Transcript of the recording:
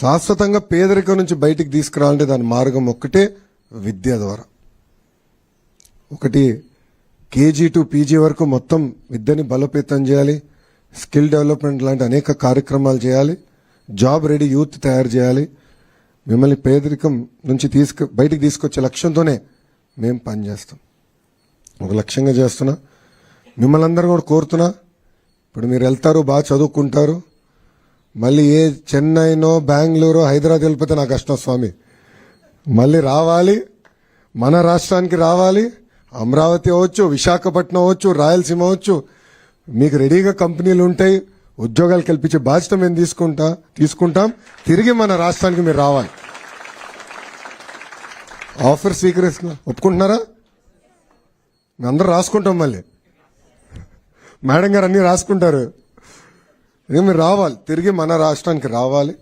శాశ్వతంగా పేదరికం నుంచి బయటికి తీసుకురావాలంటే దాని మార్గం ఒక్కటే విద్య ద్వారా. ఒకటి కేజీ టు పీజీ వరకు మొత్తం విద్యని బలోపేతం చేయాలి. స్కిల్ డెవలప్మెంట్ లాంటి అనేక కార్యక్రమాలు చేయాలి. జాబ్ రెడీ యూత్ తయారు చేయాలి. మిమ్మల్ని పేదరికం నుంచి తీసుకు బయటికి తీసుకొచ్చే లక్ష్యంతోనే మేము పనిచేస్తాం ఒక లక్ష్యంగా చేస్తున్నా. మిమ్మల్ని అందరూ కూడా కోరుతున్నా. ఇప్పుడు మీరు వెళ్తారు బాగా చదువుకుంటారు. మళ్ళీ ఏ చెన్నైనో బెంగళూరు హైదరాబాద్ వెళ్ళిపోతే నాకు కష్టం స్వామి. మళ్ళీ రావాలి మన రాష్ట్రానికి రావాలి అమరావతి అవ్వచ్చు విశాఖపట్నం అవ్వచ్చు రాయలసీమ అవ్వచ్చు. మీకు రెడీగా కంపెనీలు ఉంటాయి ఉద్యోగాలు కల్పించే బాధ్యత మేము తీసుకుంటా తీసుకుంటాం. తిరిగి మన రాష్ట్రానికి మీరు రావాలి. ఆఫర్ స్వీకరిస్తున్నా. ఒప్పుకుంటున్నారా? మేము అందరూ రాసుకుంటాం మళ్ళీ. మేడం గారు అన్నీ రాసుకుంటారు. ఇక మీరు రావాలి. తిరిగి మన రాష్ట్రానికి రావాలి.